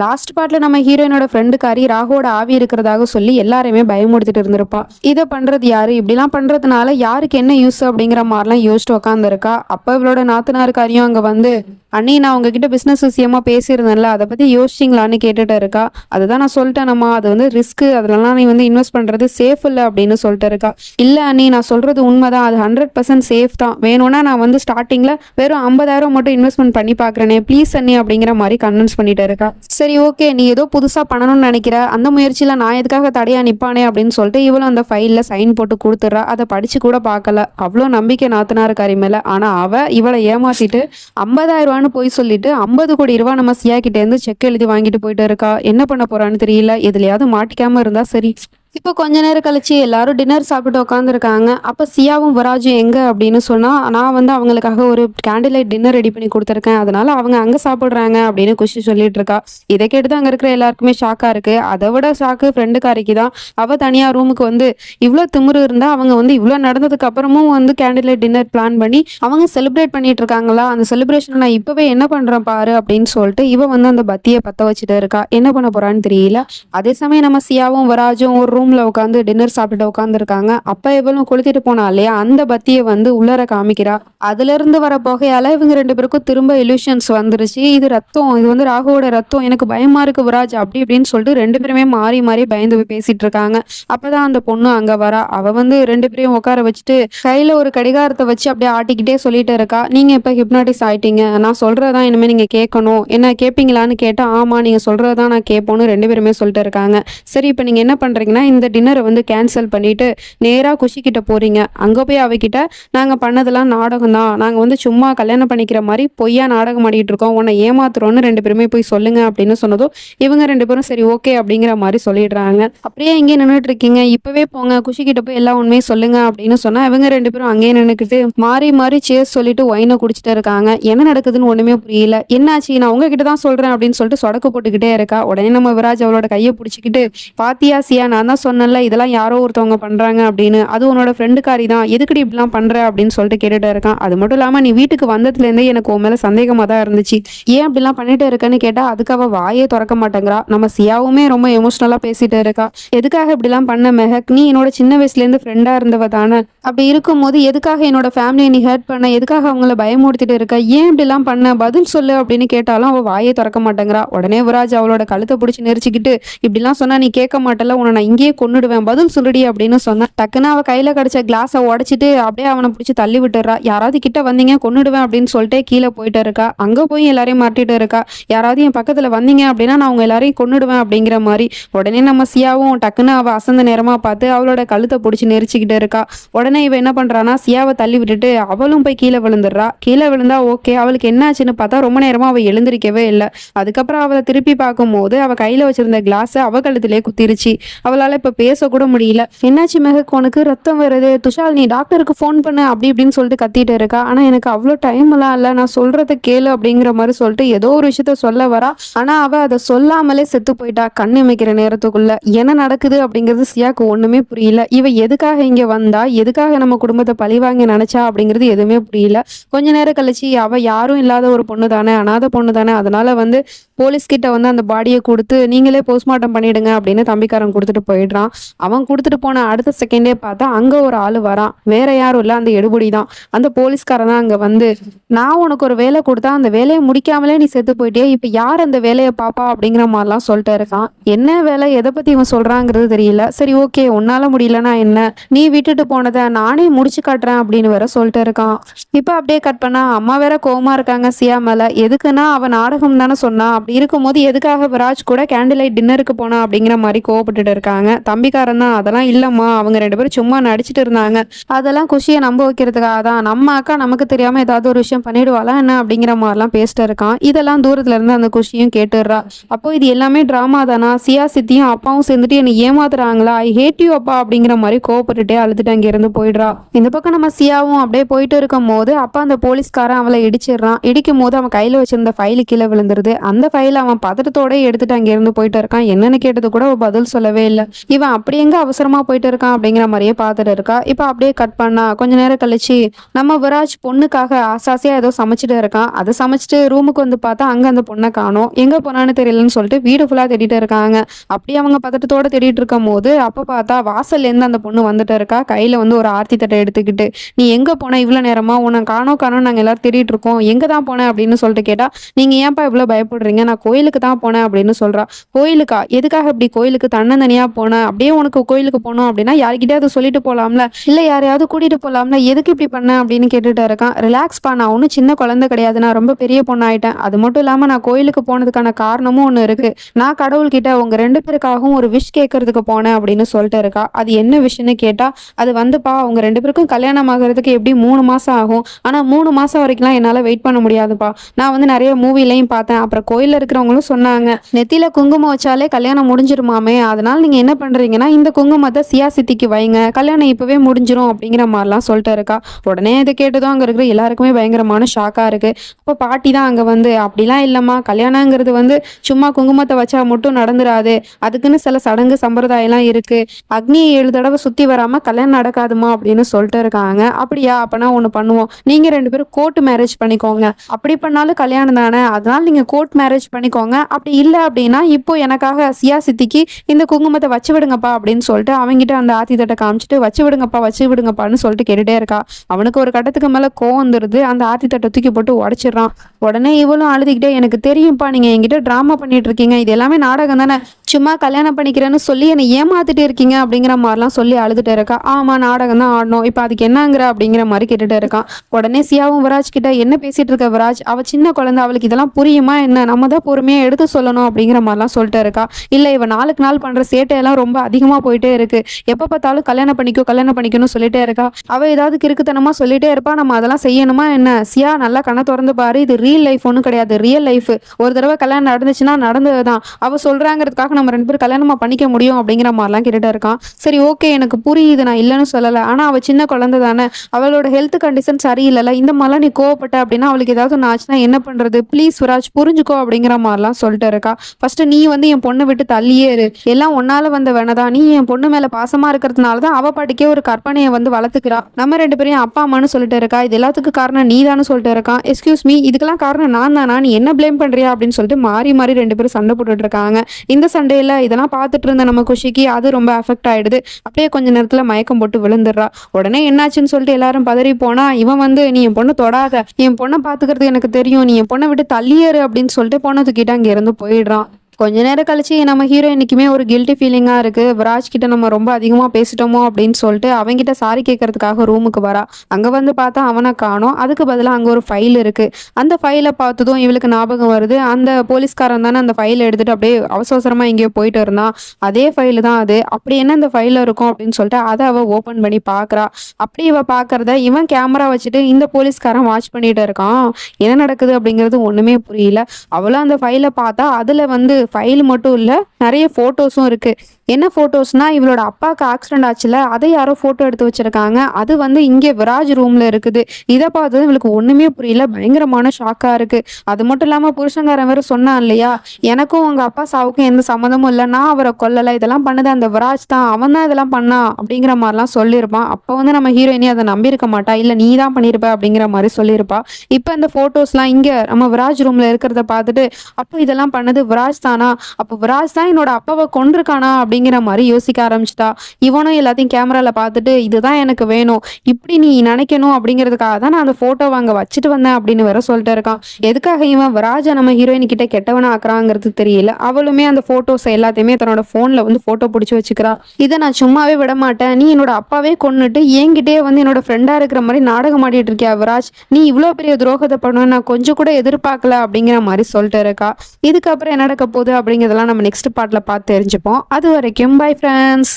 Last பார்ட்ல நம்ம ஹீரோயினோட ஃப்ரெண்டுக்காரி ராகோட ஆவி இருக்கிறதாக சொல்லி எல்லாரையுமே பயமுடுத்திட்டு இருந்திருப்பா. இதை பண்றது யாரு? இப்படிலாம் பண்றதுனால யாருக்கு என்ன யூஸ் அப்படிங்கிற மாதிரிலாம் யோசிச்சுட்டு உட்காந்துருக்கா அப்ப இவளோட நாத்தனாருக்காரியும் அங்க வந்து அண்ணி நான் உங்ககிட்ட பிசினஸ் விஷயமா பேசியிருந்தேன்ல அதை பத்தி யோசிச்சிங்களான்னு கேட்டுட்டு இருக்கா. அதுதான் நான் சொல்லிட்டேனம்மா அது வந்து ரிஸ்க் அதுலலாம் நீ வந்து இன்வெஸ்ட் பண்றது சேஃப் இல்லை அப்படின்னு சொல்லிட்டு இருக்கா. இல்ல அண்ணி நான் சொல்றது உண்மைதான். அது ஹண்ட்ரட் பர்சன்ட் சேஃப் தான். வேணும்னா நான் வந்து ஸ்டார்டிங்ல வெறும் ஐம்பதாயிரம் மட்டும் இன்வெஸ்ட்மெண்ட் பண்ணி பாக்குறேனே ப்ளீஸ் அண்ணி அப்படிங்கிற மாதிரி கன்வின்ஸ் பண்ணிட்டு இருக்கா. சரி ஓகே நீ ஏதோ புதுசாக பண்ணணும்னு நினைக்கிற. அந்த முயற்சியில் நான் எதுக்காக தடையாக நிற்பானே அப்படின்னு சொல்லிட்டு இவளும் அந்த ஃபைலில் சைன் போட்டு கொடுத்துட்றா. அதை படித்து கூட பார்க்கல. அவ்வளோ நம்பிக்கை நாத்தனாருக்காரி மேலே. ஆனால் அவ இவளை ஏமாத்திட்டு ஐம்பதாயிரம் ரூபான்னு போய் சொல்லிட்டு ஐம்பது கோடி ரூபா நம்ம சியா கிட்டேருந்து செக் எழுதி வாங்கிட்டு போயிட்டு இருக்கா. என்ன பண்ண போறான்னு தெரியல. எதுலையாவது மாட்டிக்காம இருந்தா சரி. இப்போ கொஞ்ச நேரம் கழிச்சு எல்லாரும் டின்னர் சாப்பிட்டு உட்காந்துருக்காங்க அப்போ சியாவும் வராஜும் எங்க அப்படின்னு சொன்னா நான் வந்து அவங்களுக்காக ஒரு கேண்டில் லைட் டின்னர் ரெடி பண்ணி கொடுத்துருக்கேன். அதனால அவங்க அங்க சாப்பிடுறாங்க அப்படின்னு குஷி சொல்லிட்டு இருக்கா. இதை கேட்டு அங்க இருக்கிற எல்லாருக்குமே ஷாக்கா இருக்கு. அதை விட ஷாக்கு ஃப்ரெண்டுக்காரிக்கு தான். அவ தனியா ரூமுக்கு வந்து இவ்வளோ திமிரு இருந்தா அவங்க வந்து இவ்வளோ நடந்ததுக்கு அப்புறமும் வந்து கேண்டில் லைட் டின்னர் பிளான் பண்ணி அவங்க செலிப்ரேட் பண்ணிட்டு இருக்காங்களா? அந்த செலிப்ரேஷன் நான் இப்பவே என்ன பண்றேன் பாரு அப்படின்னு சொல்லிட்டு இவ வந்து அந்த பத்தியை பத்த வச்சுட்டு இருக்கா. என்ன பண்ண போறான்னு தெரியல. அதே சமயம் நம்ம சியாவும் வராஜும் ஒரு ரூம் ரூம்ல உட்காந்து டின்னர் சாப்பிட்டு உட்காந்துருக்காங்க அப்ப இவளும் கொளுத்திட்டு போனா இல்லையா? அந்த பத்தியை வந்து உள்ளர காமிக்கிறா. அதுல இருந்து வர புகையால இவங்க ரெண்டு பேருக்கும் திரும்ப illusions வந்துருச்சு. இது ரத்தம் இது வந்து ராகுவோட ரத்தம். எனக்கு பயமா இருக்கு விராஜ் அப்படி இப்படின்னு சொல்லிட்டு ரெண்டு பேருமே மாறி மாறி பயந்து போய் பேசிட்டு இருக்காங்க. அப்பதான் அந்த பொண்ணு அங்க வரா. அவ வந்து ரெண்டு பேரையும் உட்கார வச்சுட்டு கையில ஒரு கடிகாரத்தை வச்சு அப்படியே ஆட்டிக்கிட்டே சொல்லிட்டு இருக்கா. நீங்க இப்ப ஹிப்னாட்டிஸ் ஆயிட்டீங்க. நான் சொல்றதான் இனிமே நீங்க கேட்கணும். என்ன கேட்பீங்களான்னு கேட்டா ஆமா நீங்க சொல்றதான் நான் கேட்போன்னு ரெண்டு பேருமே சொல்லிட்டு இருக்காங்க. சரி இப்போ நீங்க என்ன பண்றீங்கன்னா இந்த டின்னரை வந்து கேன்சல் பண்ணிட்டு நேரா குஷிக்கிட்ட போறீங்க. அங்கே போய் அவகிட்ட நாங்க பண்ணதெல்லாம் நாடகம் தான் நாங்கள் வந்து சும்மா கல்யாணம் பண்ணிக்கிற மாதிரி பொய்யா நாடகம் ஆடிட்டு இருக்கோம். உன்னை ஏமாத்துறோம்னு ரெண்டு பேருமே போய் சொல்லுங்க அப்படின்னு சொன்னதும் இவங்க ரெண்டு பேரும் சரி ஓகே அப்படிங்கிற மாதிரி சொல்லிடுறாங்க. அப்படியே இங்கே நின்றுட்டு இருக்கீங்க இப்பவே போங்க. குஷிக்கிட்ட போய் எல்லா உண்மையும் சொல்லுங்க அப்படின்னு சொன்னா இவங்க ரெண்டு பேரும் அங்கேயே நின்றுக்கிட்டு மாறி மாறி சேஸ் சொல்லிட்டு ஒயினை குடிச்சிட்டு இருக்காங்க. என்ன நடக்குதுன்னு ஒண்ணுமே புரியல. என்னாச்சு? நான் உங்ககிட்ட தான் சொல்றேன் அப்படின்னு சொல்லிட்டு சொடக்கு போட்டுக்கிட்டே இருக்கா. உடனே நம்ம விராஜ் அவளோட கையை பிடிச்சிக்கிட்டு பாத்தியா சியா? நான் தான் சொன்னேன்ல இதெல்லாம் யாரோ ஒருத்தவங்க பண்ணுறாங்க அப்படின்னு. அது உன்னோட ஃப்ரெண்டுக்காரி தான். எதுக்குடி இப்படிலாம் பண்ணுற அப்படின்னு சொல்லிட்டு கேட்டுட்டு இருக்கான். அது மட்டும் இல்லாமல் நீ வீட்டுக்கு வந்ததுலேருந்தே எனக்கு உன் மேலே சந்தேகமாக தான் இருந்துச்சு. ஏன் அப்படிலாம் பண்ணிட்டு இருக்கேன்னு கேட்டால் அதுக்கு வாயே திறக்க மாட்டேங்கிறா. நம்ம சியாவுமே ரொம்ப எமோஷ்னலாக பேசிட்டு இருக்கா. எதுக்காக இப்படிலாம் பண்ண மெஹக்? நீ என்னோட சின்ன வயசுலேருந்து ஃப்ரெண்டாக இருந்தவ தானே. அப்படி இருக்கும்போது எதுக்காக என்னோட ஃபேமிலியை நீ ஹர்ட் பண்ண? எதுக்காக அவங்கள பயமுறுத்திட்டு இருக்க? ஏன் இப்படிலாம் பண்ண? பதில் சொல்லு அப்படின்னு கேட்டாலும் அவள் வாயே திறக்க மாட்டேங்கிறா. உடனே விராஜ் அவளோட கழுத்தை பிடிச்சி நெரிச்சிக்கிட்டு இப்படிலாம் சொன்னால் நீ கேட்க மாட்டல உன்னை நான் இங்கே இங்கேயே கொன்னுடுவேன் பதில் சொல்லுடி அப்படின்னு சொன்னேன். டக்குன்னு அவ கையில கிடைச்ச கிளாஸை உடச்சிட்டு அப்படியே அவனை பிடிச்சி தள்ளி விட்டுறா. யாராவது கிட்ட வந்தீங்க கொன்னுடுவேன் அப்படின்னு சொல்லிட்டு கீழே போயிட்டு இருக்கா. அங்க போய் எல்லாரையும் மாட்டிட்டு இருக்கா. யாராவது என் பக்கத்துல வந்தீங்க அப்படின்னா நான் அவங்க எல்லாரையும் கொன்னுடுவேன் அப்படிங்கிற மாதிரி உடனே நம்ம சியாவும் டக்குன்னு அவ அசந்த நேரமா பார்த்து அவளோட கழுத்தை பிடிச்சி நெரிச்சுக்கிட்டு இருக்கா. உடனே இவ என்ன பண்றானா சியாவை தள்ளி விட்டுட்டு அவளும் போய் கீழே விழுந்துடுறா. கீழே விழுந்தா ஓகே அவளுக்கு என்னாச்சுன்னு பார்த்தா ரொம்ப நேரமா அவ எழுந்திருக்கவே இல்லை. அதுக்கப்புறம் அவளை திருப்பி பார்க்கும்போது அவ கையில வச்சிருந்த கிளாஸ் அவ கழுத்திலே குத்திருச்சு. அவளால இப்ப பேசக்கூட முடியல. என்னாச்சு மெஹக்? உனக்கு ரத்தம் வருது. துஷால் நீ டாக்டருக்கு ஃபோன் பண்ணு அப்படி இப்படின்னு சொல்லிட்டு கத்திட்டு இருக்கா. ஆனா எனக்கு அவ்வளோ டைம் எல்லாம் இல்லை. நான் சொல்றத கேளு அப்படிங்கிற மாதிரி சொல்லிட்டு ஏதோ ஒரு விஷயத்த சொல்ல வரா. ஆனா அவ அதை சொல்லாமலே செத்து போயிட்டா கண் அமைக்கிற நேரத்துக்குள்ள. என்ன நடக்குது அப்படிங்கிறது சியாக்கு ஒண்ணுமே புரியல. இவ எதுக்காக இங்க வந்தா? எதுக்காக நம்ம குடும்பத்தை பழிவாங்க நினைச்சா? அப்படிங்கிறது எதுவுமே புரியல. கொஞ்ச நேரம் கழிச்சு அவ யாரும் இல்லாத ஒரு பொண்ணு தானே அனாதை பொண்ணு தானே. அதனால வந்து போலீஸ்கிட்ட வந்து அந்த பாடியை கொடுத்து நீங்களே போஸ்ட்மார்ட்டம் பண்ணிடுங்க அப்படின்னு தம்பிக்காரன் கொடுத்துட்டு போயிடுறான். அவன் கொடுத்துட்டு போன அடுத்த செகண்டே பார்த்தா அங்க ஒரு ஆள் வரான். வேற யாரும் இல்லை அந்த எடுபடி தான். அந்த போலீஸ்காரன் தான் அங்க வந்து நான் உனக்கு ஒரு வேலை கொடுத்தா அந்த வேலையை முடிக்காமலே நீ செத்து போயிட்டியே இப்ப யார் அந்த வேலையை பாப்பா? அப்படிங்கிற மாதிரிலாம் சொல்லிட்டு இருக்கான் என்ன வேலை? எதை பத்தி இவன் சொல்றாங்கிறது தெரியல. சரி ஓகே உன்னால முடியலன்னா என்ன? நீ விட்டுட்டு போனதை நானே முடிச்சு காட்டுறேன் அப்படின்னு வேற சொல்லிட்டு இருக்கான் இப்ப அப்படியே கட் பண்ணா அம்மா வேற கோவமா இருக்காங்க சியா மேல. எதுக்குன்னா அவன் நாடகம் தானே சொன்னா. அப்படி இருக்கும்போது எதுக்காக விராஜ் கூட கேண்டில் லைட் டின்னருக்கு போனா? அப்படிங்கிற மாதிரி கோவப்பட்டுட்டு இருக்காங்க. தம்பிக்காரன் தான் அதெல்லாம் இல்லம்மா. அவங்க ரெண்டு பேரும் சும்மா நடிச்சிட்டு இருந்தாங்க. அதெல்லாம் குஷியை நம்ப வைக்கிறதுக்காக தான். நம்ம அக்கா நமக்கு தெரியாம ஏதாவது ஒரு விஷயம் பண்ணிடுவாளா என்ன அப்படிங்கிற மாதிரிலாம் பேசிட்டு இருக்கான். இதெல்லாம் தூரத்துல இருந்து அந்த குஷியும் கேட்டுடுறா. அப்போ இது எல்லாமே டிராமா தானா? சியா சித்தியும் அப்பாவும் சேர்ந்துட்டு என்னை ஏமாத்துறாங்களா? ஐ ஹேட் யூ அப்பா அப்படிங்கிற மாதிரி கோவப்பட்டுட்டே அழுதுட்டு அங்க இருந்து போயிடுறா. இந்த பக்கம் நம்ம சியாவும் அப்படியே போயிட்டு இருக்கும் போது அப்பா அந்த போலீஸ்காரன் அவளை இடிச்சிடுறான். இடிக்கும் போது அவன் கையில வச்சிருந்த ஃபைலு கீழே விழுந்துருது. அந்த ஃபைலை அவன் பதட்டத்தோட எடுத்துட்டு அங்கேருந்து போயிட்டு இருக்கான். என்னன்னு கேட்டது கூட பதில் சொல்லவே இல்லை. இவன் அப்படி எங்க அவசரமா போயிட்டு இருக்கான் அப்படிங்கிற மாதிரியே பார்த்துட்டு இருக்கா. இப்போ அப்படியே கட் பண்ணா கொஞ்ச நேரம் கழிச்சு நம்ம விராஜ் பொண்ணுக்காக ஆசாசியா ஏதோ சமைச்சிட்டு இருக்கான். அதை சமைச்சிட்டு ரூமுக்கு வந்து பார்த்தா அங்க அந்த பொண்ணை காணோம். எங்க போனான்னு தெரியலன்னு சொல்லிட்டு வீடு ஃபுல்லா தேடிட்டு இருக்காங்க. அப்படியே அவங்க பதட்டத்தோட தேடிட்டு இருக்கும் போது அப்ப பார்த்தா வாசல்ல இருந்து அந்த பொண்ணு வந்துட்டு இருக்கா. கையில வந்து ஒரு ஆர்த்தி தட்டை எடுத்துக்கிட்டு நீ எங்க போன இவ்வளவு நேரமா? உன்னை காணோம் காணோ நாங்க எல்லாரும் தேடிட்டு இருக்கோம். எங்க தான் போனேன் அப்படின்னு சொல்லிட்டு கேட்டா நீங்க ஏன்ப்பா இவ்வளவு பயப்படுறீங்க? நான் கோயிலுக்கு தான் போனேன் அப்படின்னு சொல்றா. கோயிலுக்கா? எதுக்காக இப்படி கோயிலுக்கு தன்னந்தனியா போனேன் அப்படியே உனக்கு கோயிலுக்கு போனோம் அப்படின்னா யார்கிட்டயாவது சொல்லிட்டு போகலாம்ல இல்லை யாரையாவது கூட்டிட்டு போகலாம்ல எதுக்கு இப்படி பண்ணேன் அப்படின்னு கேட்டுட்டு இருக்கான். ரிலாக்ஸ் பா நான் ஒன்றும் சின்ன குழந்தை கிடையாது. நான் ரொம்ப பெரிய பொண்ணாயிட்டேன். அது மட்டும் இல்லாமல் நான் கோயிலுக்கு போனதுக்கான காரணமும் ஒன்று இருக்கு. நான் கடவுள்கிட்ட உங்க ரெண்டு பேருக்காகவும் ஒரு விஷ் கேட்கறதுக்கு போனேன் அப்படின்னு சொல்லிட்டு இருக்கா. அது என்ன விஷயம்னு கேட்டா அது வந்துப்பா அவங்க ரெண்டு பேருக்கும் கல்யாணம் ஆகிறதுக்கு எப்படி மூணு மாசம் ஆகும்? ஆனா மூணு மாசம் வரைக்கும்லாம் என்னால வெயிட் பண்ண முடியாதுப்பா. நான் வந்து நிறைய மூவிலையும் பார்த்தேன். அப்புறம் கோயிலில் இருக்கிறவங்களும் சொன்னாங்க நெத்தியில குங்குமம் வச்சாலே கல்யாணம் முடிஞ்சிருமாமே. அதனால நீங்க என்ன பண்றீங்கன்னா இந்த குங்குமத்தை சியா சித்திக்கு வைங்க. கல்யாணம் இப்பவே முடிஞ்சிடும் அப்படிங்கிற மாதிரிலாம் சொல்லிட்டு இருக்கா உடனே இதை கேட்டதும் அங்க இருக்கிற எல்லாருக்குமே பயங்கரமான ஷாக்கா இருக்கு. அப்போ பாட்டி தான் அங்க வந்து அப்படிலாம் இல்லம்மா. கல்யாணங்கிறது வந்து சும்மா குங்குமத்தை வச்சா மட்டும் நடந்துடாது அதுக்குன்னு சில சடங்கு சம்பிரதாயம்லாம் இருக்கு. அக்னியை ஏழு தடவை சுத்தி வராம கல்யாணம் நடக்காதுமா? அப்படின்னு சொல்லிட்டு இருக்காங்க அப்படியா அப்பனா ஒண்ணு பண்ணுவோம். நீங்க ரெண்டு பேரும் கோர்ட் மேரேஜ் பண்ணிக்கோங்க. அப்படி பண்ணாலும் கல்யாணம் தானே. அதனால நீங்க கோர்ட் மேரேஜ் பண்ணிக்கோங்க. அப்படி இல்லை அப்படின்னா இப்போ எனக்காக சியா சித்திக்கு இந்த குங்குமத்தை வச்சு விடுங்கப்பா அப்படின்னு சொல்லிட்டு அவங்ககிட்ட அந்த ஆத்தி தட்டை காமிச்சிட்டு வச்சு விடுங்கப்பா வச்சு விடுங்கப்பான்னு சொல்லிட்டு கேட்டுட்டே இருக்கா. அவனுக்கு ஒரு கட்டத்துக்கு மேல கோவம் வந்துருது. அந்த ஆத்தி தட்டை தூக்கி போட்டு உடச்சிடுறான். உடனே இவளும் அழுதுகிட்டே எனக்கு தெரியும்ப்பா நீங்க என்கிட்ட டிராமா பண்ணிட்டு இருக்கீங்க. இது எல்லாமே நாடகம் தானே. சும்மா கல்யாணம் பண்ணிக்கிறேன்னு சொல்லி என்னை ஏமாத்திட்டு இருக்கீங்க அப்படிங்கிற மாதிரிலாம் சொல்லி அழுதுகிட்டே இருக்கா. ஆமா நாடகம் தான் ஆடணும். இப்போ அதுக்கு என்னங்கிற? அப்படிங்கிற மாதிரி கேட்டுகிட்டே இருக்கான் உடனே சியாவும் விராஜ் கிட்ட என்ன பேசிட்டு இருக்க விராஜ்? அவ சின்ன குழந்தை அவளுக்கு இதெல்லாம் புரியுமா என்ன? நம்ம தான் பொறுமையா எடுத்து சொல்லணும் அப்படிங்கிற மாதிரிலாம் சொல்லிட்டு இருக்கா. இல்ல இவ நாளுக்கு நாள் பண்ற சேட்டையெல்லாம் ரொம்ப அதிகமா போயிட்டே இருக்கு. எப்போ பார்த்தாலும் கல்யாணம் பண்ணிக்கோ கல்யாணம் பண்ணிக்கணும்னு சொல்லிட்டே இருக்கா? அவ ஏதாவது கிறுக்குத்தனமா சொல்லிட்டே இருப்பா நம்ம அதெல்லாம் செய்யணுமா என்ன? சியா நல்லா கண்ணை திறந்து பாரு. இது ரியல் லைஃப் ஒன்றும் கிடையாது. ரியல் லைஃப் ஒரு தடவை கல்யாணம் நடந்துச்சுன்னா நடந்ததுதான். அவ சொல்றாங்கிறதுக்காக நம்ம ரெண்டு பேரும் கல்யாணமா பண்ணிக்க முடியும் அப்படிங்கிற மாதிரிலாம் கேட்டுட்டு இருக்கான். சரி ஓகே எனக்கு புரியுது. நான் இல்லைன்னு சொல்லலை. ஆனா அவ சின்ன குழந்தை தானே. அவளோட ஹெல்த் கண்டிஷன் சரியில்லைல்ல. இந்த மாதிரிலாம் நீ கோவப்பட்ட அப்படின்னா அவளுக்கு ஏதாவது ஒன்று ஆச்சுன்னா என்ன பண்றது? ப்ளீஸ் சுராஜ் புரிஞ்சுக்கோ அப்படிங்கிற மாதிரிலாம் சொல்லிட்டு இருக்கா. ஃபர்ஸ்ட் நீ வந்து என் பொண்ணை விட்டு தள்ளியே இரு. எல்லாம் ஒன்னால வந்து வேணதா? நீ என் பொண்ணு மேல பாசமா இருக்கிறதுனால தான் அவ பாட்டுக்கே ஒரு கற்பனையை வந்து வளர்த்துக்கிறா. நம்ம ரெண்டு பேரையும் அப்பா அம்மான்னு சொல்லிட்டு இருக்கா? இது எல்லாத்துக்கும் காரணம் நீ சொல்லிட்டு இருக்கான் எக்ஸ்கியூஸ் மீ இதுக்கெல்லாம் காரணம் நான் தானா நீ என்ன ப்ளேம் பண்றியா? அப்படின்னு சொல்லிட்டு மாறி மாறி ரெண்டு பேரும் சண்டை போட்டுட்டு இருக்காங்க. இந்த சண்டையில இதெல்லாம் பார்த்துட்டு இருந்த நம்ம குஷிக்கு அது ரொம்ப அஃபெக்ட் ஆயிடுது. அப்படியே கொஞ்ச நேரத்துல மயக்கம் போட்டு விழுந்துடுறா. உடனே என்னாச்சுன்னு சொல்லிட்டு எல்லாரும் பதறி போனா இவன் வந்து நீ என் பொண்ணு தொடாத. என் பொண்ணை பாத்துக்கிறது எனக்கு தெரியும். நீ என் பொண்ணை விட்டு தள்ளியேறு. அப்படின்னு சொல்லிட்டு பொண்ணை தூக்கிட்டு அங்க இருந்து போயிடுறான். கொஞ்ச நேரம் கழிச்சு நம்ம ஹீரோ ஹீரோயினுக்குமே ஒரு கில்ட்டி ஃபீலிங்காக இருக்குது விராஜ் கிட்ட நம்ம ரொம்ப அதிகமாக பேசிட்டோமோ அப்படின்னு சொல்லிட்டு அவங்கிட்ட சாரி கேட்கறதுக்காக ரூமுக்கு வரா. அங்கே வந்து பார்த்தா அவனை காணோம். அதுக்கு பதிலாக அங்கே ஒரு ஃபைல் இருக்குது அந்த ஃபைலை பார்த்ததும் இவளுக்கு ஞாபகம் வருது. அந்த போலீஸ்காரன் தானே அந்த ஃபைலை எடுத்துகிட்டு அப்படியே அவசரமாக எங்கேயோ போயிட்டு இருந்தான். அதே ஃபைலு தான் அது. அப்படி என்ன அந்த ஃபைலில் இருக்கும் அப்படின்னு சொல்லிட்டு அதை அவள் ஓப்பன் பண்ணி பார்க்குறா. அப்படி இவள் பார்க்குறத இவன் கேமரா வச்சுட்டு இந்த போலீஸ்காரன் வாட்ச் பண்ணிட்டு இருக்கான். என்ன நடக்குது அப்படிங்கிறது ஒன்றுமே புரியல. அவளும் அந்த ஃபைலை பார்த்தா அதில் வந்து ஃபைல் மட்டும் இல்லை நிறைய ஃபோட்டோஸும் இருக்குது என்ன ஃபோட்டோஸ்னால் இவளோட அப்பாவுக்கு ஆக்சிடென்ட் ஆச்சுல அதை யாரோ ஃபோட்டோ எடுத்து வச்சுருக்காங்க. அது வந்து இங்கே விராஜ் ரூமில் இருக்குது. இதை பார்த்தது இவளுக்கு ஒன்றுமே புரியல. பயங்கரமான ஷாக்காக இருக்குது அது மட்டும் இல்லாமல் புருஷங்காரன் வேற சொன்னான் இல்லையா? எனக்கும் உங்கள் அப்பா சாவுக்கும் எந்த சம்மந்தமும் இல்லை. நான் அவரை கொல்லலை. இதெல்லாம் பண்ணது அந்த விராஜ் தான். அவன் தான் இதெல்லாம் பண்ணான் அப்படிங்கிற மாதிரிலாம் சொல்லியிருப்பான். அப்போ வந்து நம்ம ஹீரோயினி அதை நம்பியிருக்க மாட்டா. இல்லை நீ தான் பண்ணியிருப்ப அப்படிங்கிற மாதிரி சொல்லியிருப்பா. இப்போ இந்த ஃபோட்டோஸ்லாம் இங்கே நம்ம விராஜ் ரூமில் இருக்கிறத பார்த்துட்டு அப்போ இதெல்லாம் பண்ணது விராஜ் தான். அப்போ விராஜ் தான் என்னோட அப்பாவை கொண்டிருக்கானா அப்படிங்கிற மாதிரி யோசிக்க ஆரம்பிச்சிட்டா. இவனும் எல்லாத்தையும் கேமராவில் பார்த்துட்டு இதுதான் எனக்கு வேணும். இப்படி நீ நினைக்கணும். அப்படிங்கிறதுக்காக தான் நான் அந்த ஃபோட்டோ அங்கே வச்சுட்டு வந்தேன் அப்படின்னு வேற சொல்லிட்டு இருக்கான். எதுக்காக இவன் விராஜை நம்ம ஹீரோயின் கிட்ட கெட்டவனா ஆக்குறாங்கிறது தெரியல. அவளுமே அந்த ஃபோட்டோஸ் எல்லாத்தையுமே தன்னோட ஃபோனில் வந்து ஃபோட்டோ பிடிச்சி வச்சுக்கிறா. இதை நான் சும்மாவே விட மாட்டேன். நீ என்னோட அப்பாவே கொன்னுட்டு என்கிட்டயே வந்து என்னோட ஃப்ரெண்டாக இருக்கிற மாதிரி நாடகம் ஆடிட்டு இருக்கியா விராஜ்? நீ இவ்வளோ பெரிய துரோகத்தை பண்ணுவேன் நான் கொஞ்சம் கூட எதிர்பார்க்கல அப்படிங்கிற மாதிரி சொல்லிட்டு இருக்கா. இதுக்கப்புறம் என்ன நடக்க போகுது? அப்படிங்கிறதெல்லாம் நம்ம நெக்ஸ்ட் பாட்டில் பார்த்து தெரிஞ்சுப்போம். அது வரைக்கும் பை ஃப்ரெண்ட்ஸ்